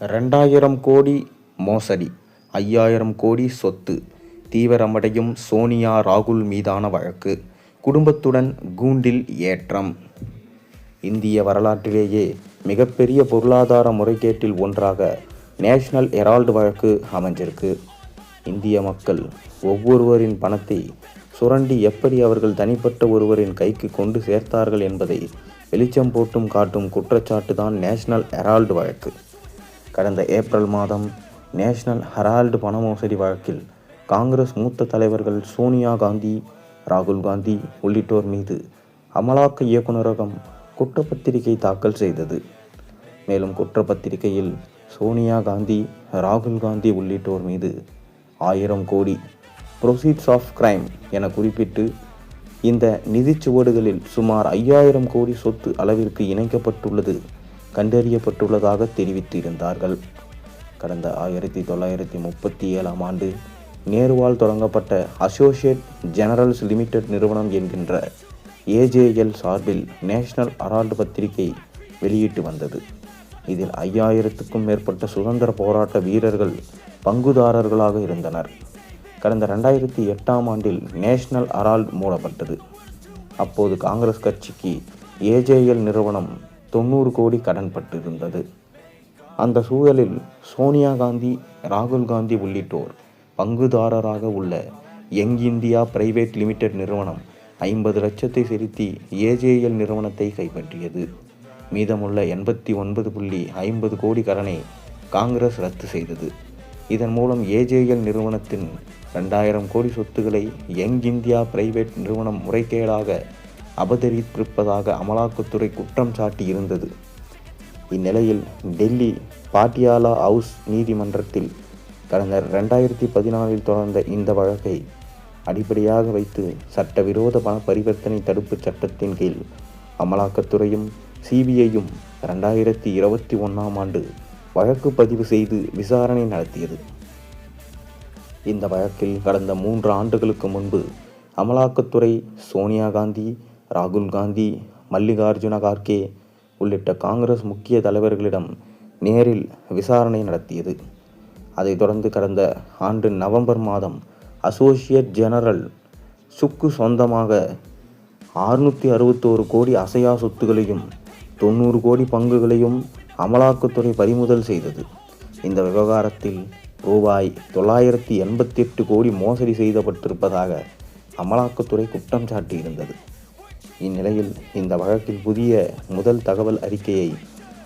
ரெண்டாயிரம் கோடி மோசடி ஐயாயிரம் கோடி சொத்து தீவிரமடையும் சோனியா ராகுல் மீதான வழக்கு குடும்பத்துடன் கூண்டில் ஏற்றம். இந்திய வரலாற்றிலேயே மிகப்பெரிய பொருளாதார முறைகேட்டில் ஒன்றாக நேஷனல் ஹெரால்டு வழக்கு அமைஞ்சிருக்கு. இந்திய மக்கள் ஒவ்வொருவரின் பணத்தை சுரண்டி எப்படி அவர்கள் தனிப்பட்ட ஒருவரின் கைக்கு கொண்டு சேர்த்தார்கள் என்பதை வெளிச்சம் போட்டும் காட்டும் குற்றச்சாட்டு தான் நேஷனல் ஹெரால்டு வழக்கு. கடந்த ஏப்ரல் மாதம் நேஷனல் ஹெரால்டு பண மோசடி வழக்கில் காங்கிரஸ் மூத்த தலைவர்கள் சோனியா காந்தி ராகுல் காந்தி உள்ளிட்டோர் மீது அமலாக்க இயக்குநரகம் குற்றப்பத்திரிகை தாக்கல் செய்தது. மேலும் குற்றப்பத்திரிகையில் சோனியா காந்தி ராகுல் காந்தி உள்ளிட்டோர் மீது ஆயிரம் கோடி ப்ரொசீட்ஸ் ஆஃப் கிரைம் என குறிப்பிட்டு இந்த நிதிச்சுவடுகளில் சுமார் ஐயாயிரம் கோடி சொத்து அளவிற்கு இணைக்கப்பட்டுள்ளது. கண்டறியப்பட்டுள்ளதாக தெரிவித்திருந்தார்கள். கடந்த ஆயிரத்தி தொள்ளாயிரத்தி முப்பத்தி ஏழாம் ஆண்டு நேருவால் தொடங்கப்பட்ட அசோசியேட் ஜெனரல்ஸ் லிமிடெட் நிறுவனம் என்கின்ற ஏஜேஎல் சார்பில் நேஷனல் அரால்டு பத்திரிகை வெளியிட்டு வந்தது. இதில் ஐயாயிரத்துக்கும் மேற்பட்ட சுதந்திர போராட்ட வீரர்கள் பங்குதாரர்களாக இருந்தனர். கடந்த ரெண்டாயிரத்தி எட்டாம் ஆண்டில் நேஷனல் அரால்ட் மூடப்பட்டது. அப்போது காங்கிரஸ் கட்சிக்கு ஏஜேஎல் நிறுவனம் தொண்ணூறு கோடி கடன் பட்டிருந்தது. அந்த சூழலில் சோனியா காந்தி ராகுல் காந்தி உள்ளிட்டோர் பங்குதாரராக உள்ள யங் இந்தியா பிரைவேட் லிமிடெட் நிறுவனம் ஐம்பது லட்சத்தை செலுத்தி ஏஜேஎல் நிறுவனத்தை கைப்பற்றியது. மீதமுள்ள எண்பத்தி ஒன்பது புள்ளி ஐம்பது கோடி கடனை காங்கிரஸ் ரத்து செய்தது. இதன் மூலம் ஏஜேஎல் நிறுவனத்தின் ரெண்டாயிரம் கோடி சொத்துக்களை யங் இந்தியா பிரைவேட் நிறுவனம் முறைகேடாக அபகரித்திருப்பதாக அமலாக்கத்துறை குற்றம் சாட்டியிருந்தது இந்நிலையில் டெல்லி பாட்டியாலா ஹவுஸ் நீதிமன்றத்தில் கடந்த ரெண்டாயிரத்தி பதினாலில் தொடர்ந்த இந்த வழக்கை அடிப்படையாக வைத்து சட்டவிரோத பண பரிவர்த்தனை தடுப்புச் சட்டத்தின் கீழ் அமலாக்கத்துறையும் சிபிஐயும் ரெண்டாயிரத்தி இருபத்தி ஒன்றாம் ஆண்டு வழக்கு பதிவு செய்து விசாரணை நடத்தியது. இந்த வழக்கில் கடந்த மூன்று ஆண்டுகளுக்கு முன்பு அமலாக்கத்துறை சோனியா காந்தி ராகுல் காந்தி மல்லிகார்ஜுன கார்கே உள்ளிட்ட காங்கிரஸ் முக்கிய தலைவர்களிடம் நேரில் விசாரணை நடத்தியது. அதைத் தொடர்ந்து கடந்த ஆண்டு நவம்பர் மாதம் அசோசியேட் ஜெனரல் சுக்கு சொந்தமாக அறுநூற்றி அறுபத்தோரு கோடி அசையா சொத்துகளையும் தொண்ணூறு கோடி பங்குகளையும் அமலாக்கத்துறை பறிமுதல் செய்தது. இந்த விவகாரத்தில் ரூபாய் தொள்ளாயிரத்தி எண்பத்தி எட்டு கோடி மோசடி செய்யப்பட்டிருப்பதாக அமலாக்கத்துறை குற்றம் சாட்டியிருந்தது. இந்நிலையில் இந்த வழக்கில் புதிய முதல் தகவல் அறிக்கையை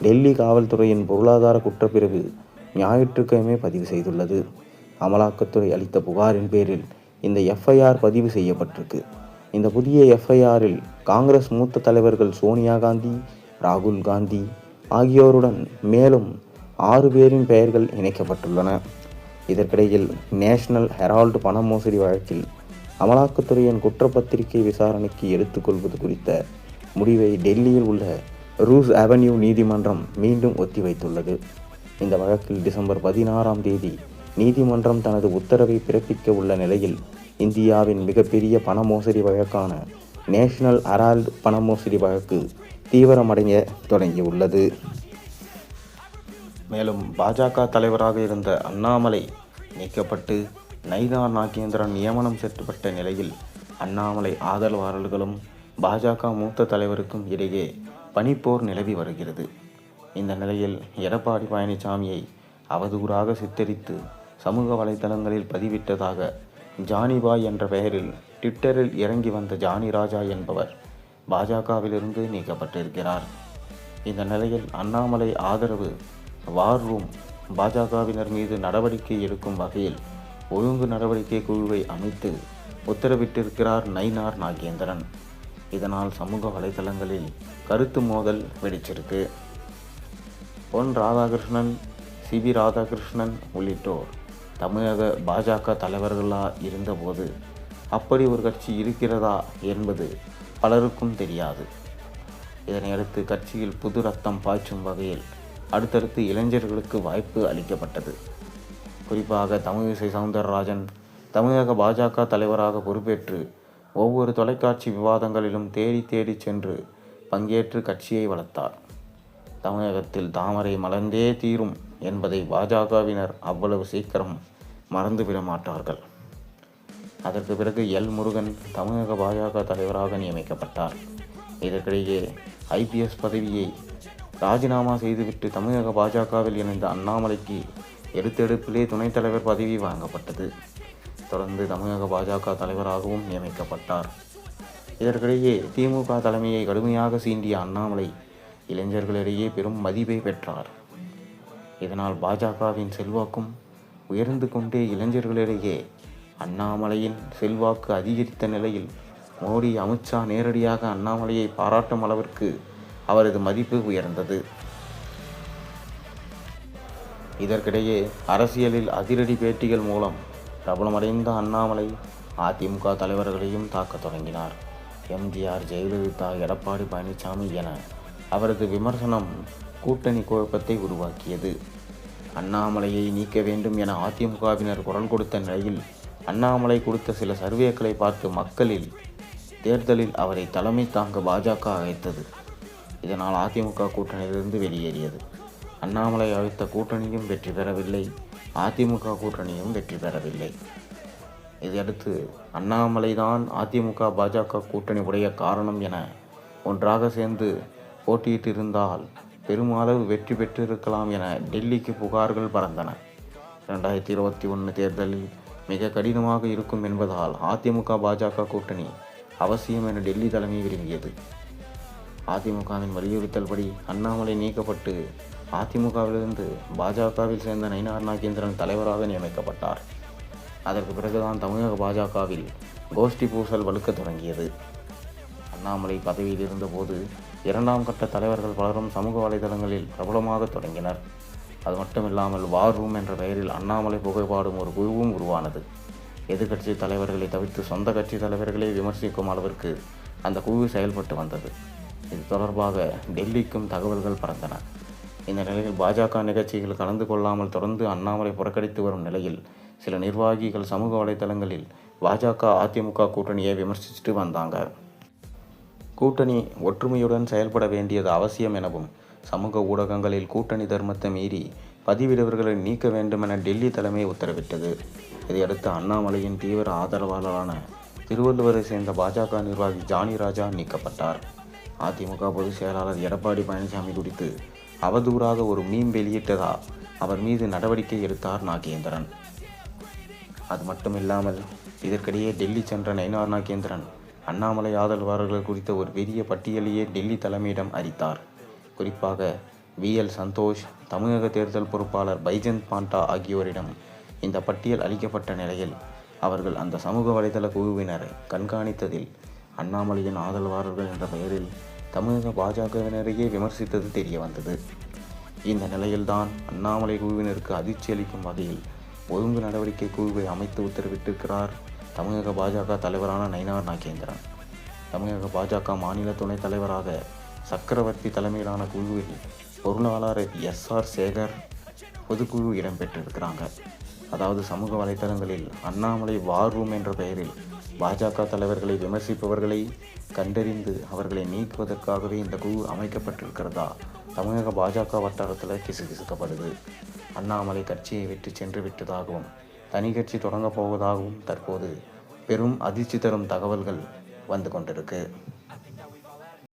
டெல்லி காவல்துறையின் பொருளாதார குற்றப்பிரிவு ஞாயிற்றுக்கிழமை பதிவு செய்துள்ளது. அமலாக்கத்துறை அளித்த புகாரின் பேரில் இந்த எஃப்ஐஆர் பதிவு செய்யப்பட்டிருக்கு. இந்த புதிய எஃப்ஐஆரில் காங்கிரஸ் மூத்த தலைவர்கள் சோனியா காந்தி ராகுல் காந்தி ஆகியோருடன் மேலும் ஆறு பேரின் பெயர்கள் இணைக்கப்பட்டுள்ளன. இதற்கிடையில் நேஷனல் ஹெரால்டு பண மோசடி வழக்கில் அமலாக்கத்துறையின் குற்றப்பத்திரிகை விசாரணைக்கு எடுத்துக்கொள்வது குறித்த முடிவை டெல்லியில் உள்ள ரூஸ் அவென்யூ நீதிமன்றம் மீண்டும் ஒத்திவைத்துள்ளது. இந்த வழக்கில் டிசம்பர் பதினாறாம் தேதி நீதிமன்றம் தனது உத்தரவை பிறப்பிக்க உள்ள நிலையில் இந்தியாவின் மிகப்பெரிய பண மோசடி வழக்கான நேஷனல் அரால்ட் பண மோசடி வழக்கு தீவிரமடைய தொடங்கியுள்ளது. மேலும் பாஜக தலைவராக இருந்த அண்ணாமலை நீக்கப்பட்டு நைதா நாகேந்திரன் நியமனம் செய்யப்பட்ட நிலையில் அண்ணாமலை ஆதரவாளர்களும் பாஜக மூத்த தலைவருக்கும் இடையே பனிப்போர் நிலவி வருகிறது. இந்த நிலையில் எடப்பாடி பழனிசாமியை அவதூறாக சித்தரித்து சமூக வலைதளங்களில் பதிவிட்டதாக ஜானிபாய் என்ற பெயரில் ட்விட்டரில் இறங்கி வந்த ஜானி ராஜா என்பவர் பாஜகவிலிருந்து நீக்கப்பட்டிருக்கிறார். இந்த நிலையில் அண்ணாமலை ஆதரவு வார் ரூம் பாஜகவினர் மீது நடவடிக்கை எடுக்கும் வகையில் ஒழுங்கு நடவடிக்கை குழுவை அமைத்து உத்தரவிட்டிருக்கிறார் நயினார் நாகேந்திரன். இதனால் சமூக வலைதளங்களில் கருத்து மோதல் வெடிச்சிருக்கு. பொன் ராதாகிருஷ்ணன் சிபி ராதாகிருஷ்ணன் உள்ளிட்டோர் தமிழக பாஜக தலைவர்களாக இருந்தபோது அப்படி ஒரு கட்சி இருக்கிறதா என்பது பலருக்கும் தெரியாது. இதனையடுத்து கட்சியில் புது ரத்தம் பாய்ச்சும் வகையில் அடுத்தடுத்து இளைஞர்களுக்கு வாய்ப்பு அளிக்கப்பட்டது. குறிப்பாக தமிழிசை சவுந்தரராஜன் தமிழக பாஜக தலைவராக பொறுப்பேற்று ஒவ்வொரு தொலைக்காட்சி விவாதங்களிலும் தேடி தேடி சென்று பங்கேற்று கட்சியை வளர்த்தார். தமிழகத்தில் தாமரை மலர்ந்தே தீரும் என்பதை பாஜகவினர் அவ்வளவு சீக்கிரம் மறந்துவிட மாட்டார்கள். அதற்கு பிறகு எல் முருகன் தமிழக பாஜக தலைவராக நியமிக்கப்பட்டார். இதற்கிடையே ஐபிஎஸ் பதவியை ராஜினாமா செய்துவிட்டு தமிழக பாஜகவில் இணைந்த அண்ணாமலைக்கு எடுத்தெடுப்பிலே துணைத் தலைவர் பதவி வழங்கப்பட்டது தொடர்ந்து தமிழக பாஜக தலைவராகவும் நியமிக்கப்பட்டார். இதற்கிடையே திமுக தலைமையை கடுமையாக சீண்டிய அண்ணாமலை இளைஞர்களிடையே பெரும் மதிப்பை பெற்றார். இதனால் பாஜகவின் செல்வாக்கும் உயர்ந்து கொண்டே இளைஞர்களிடையே அண்ணாமலையின் செல்வாக்கு அதிகரித்த நிலையில் மோடி அமித்ஷா நேரடியாக அண்ணாமலையை பாராட்டும் அளவிற்கு அவரது மதிப்பு உயர்ந்தது. இதற்கிடையே அரசியலில் அதிரடி பேட்டிகள் மூலம் பிரபலமடைந்த அண்ணாமலை அதிமுக தலைவர்களையும் தாக்க தொடங்கினார். எம்ஜிஆர் ஜெயலலிதா எடப்பாடி பழனிசாமி என அவரது விமர்சனம் கூட்டணி குழப்பத்தை உருவாக்கியது. அண்ணாமலையை நீக்க வேண்டும் என அதிமுகவினர் குரல் கொடுத்த நிலையில் அண்ணாமலை கொடுத்த சில சர்வேக்களை பார்த்து மக்களில் தேர்தலில் அவரை தலைமை தாங்க பாஜக அழைத்தது. இதனால் அதிமுக கூட்டணியிலிருந்து வெளியேறியது. அண்ணாமலை அழைத்த கூட்டணியும் வெற்றி பெறவில்லை. அதிமுக கூட்டணியும் வெற்றி பெறவில்லை. இதையடுத்து அண்ணாமலை தான் அதிமுக பாஜக கூட்டணி உடைய காரணம் என ஒன்றாக சேர்ந்து போட்டியிட்டிருந்தால் பெருமளவு வெற்றி பெற்றிருக்கலாம் என டெல்லிக்கு புகார்கள் பறந்தன. ரெண்டாயிரத்தி இருபத்தி ஒன்று தேர்தலில் மிக கடினமாக இருக்கும் என்பதால் அதிமுக பாஜக கூட்டணி அவசியம் என டெல்லி தலைமை விரும்பியது. அதிமுகவின் வலியுறுத்தல்படி அண்ணாமலை நீக்கப்பட்டு அதிமுகவிலிருந்து பாஜகவில் சேர்ந்த நயினார் நாகேந்திரன் தலைவராக நியமிக்கப்பட்டார். அதற்கு பிறகுதான் தமிழக பாஜகவில் கோஷ்டி பூசல் வலுக்க தொடங்கியது. அண்ணாமலை பதவியில் இருந்தபோது இரண்டாம் கட்ட தலைவர்கள் பலரும் சமூக வலைதளங்களில் பிரபலமாக தொடங்கினர். அது மட்டுமில்லாமல் வார் ரூம் என்ற பெயரில் அண்ணாமலை புகைப்பாடும் ஒரு குழுவும் உருவானது. எதிர்க்கட்சி தலைவர்களை தவிர்த்து சொந்த கட்சி தலைவர்களை விமர்சிக்கும் அளவிற்கு அந்த குழு செயல்பட்டு வந்தது. இது தொடர்பாக டெல்லிக்கும் தகவல்கள் பறந்தன. இந்த நிலையில் பாஜக நிகழ்ச்சியில் கலந்து கொள்ளாமல் தொடர்ந்து அண்ணாமலை புறக்கணித்து வரும் நிலையில் சில நிர்வாகிகள் சமூக வலைதளங்களில் பாஜக அதிமுக கூட்டணியை விமர்சிச்சுட்டு வந்தாங்க. கூட்டணி ஒற்றுமையுடன் செயல்பட வேண்டியது அவசியம் எனவும் சமூக ஊடகங்களில் கூட்டணி தர்மத்தை மீறி பதிவிடுவர்களை நீக்க வேண்டும் என டெல்லி தலைமை உத்தரவிட்டது. இதையடுத்து அண்ணாமலையின் தீவிர ஆதரவாளரான திருவள்ளுவரை சேர்ந்த பாஜக நிர்வாகி ஜானி ராஜா நீக்கப்பட்டார். அதிமுக பொதுச் செயலாளர் எடப்பாடி பழனிசாமி குறித்து அவதூறாக ஒரு மீம் வெளியிட்டதா? அவர் மீது நடவடிக்கை எடுத்தார் நாகேந்திரன். அது மட்டுமில்லாமல் இதற்கிடையே டெல்லி சென்ற நயினார் நாகேந்திரன் அண்ணாமலை ஆதரவாளர்கள் குறித்த ஒரு பெரிய பட்டியலையே டெல்லி தலைமையிடம் அறித்தார் குறிப்பாக வி. எல். சந்தோஷ் தமிழக தேர்தல் பொறுப்பாளர் பைஜந்த் பாண்டா ஆகியோரிடம் இந்த பட்டியல் அளிக்கப்பட்ட நிலையில் அவர்கள் அந்த சமூக வலைதள குழுவினரை கண்காணித்ததில் அண்ணாமலையின் ஆதரவாளர்கள் என்ற பெயரில் தமிழக பாஜகவினரையே விமர்சித்தது தெரிய வந்தது. இந்த நிலையில்தான் அண்ணாமலை குழுவினருக்கு அதிர்ச்சி அளிக்கும் வகையில் ஒழுங்கு நடவடிக்கை குழுவை அமைத்து உத்தரவிட்டிருக்கிறார் தமிழக பாஜக தலைவரான நயினார் நாகேந்திரன். தமிழக பாஜக மாநில துணைத் தலைவராக சக்கரவர்த்தி தலைமையிலான குழுவில் பொருளாளர் எஸ் ஆர் சேகர் பொதுக்குழு இடம்பெற்றிருக்கிறாங்க. அதாவது சமூக வலைத்தளங்களில் அண்ணாமலை வார் ரூம் என்ற பெயரில் பாஜக தலைவர்களை விமர்சிப்பவர்களை கண்டறிந்து அவர்களை நீக்குவதற்காகவே இந்த குழு அமைக்கப்பட்டிருக்கிறதா? தமிழக பாஜக வட்டாரத்தில் கிசுகிசுக்கப்படுது அண்ணாமலை கட்சியை விட்டு சென்று விட்டதாகவும் தனி கட்சி தொடங்கப் போவதாகவும் தற்போது பெரும் அதிர்ச்சி தரும் தகவல்கள் வந்து கொண்டிருக்கு.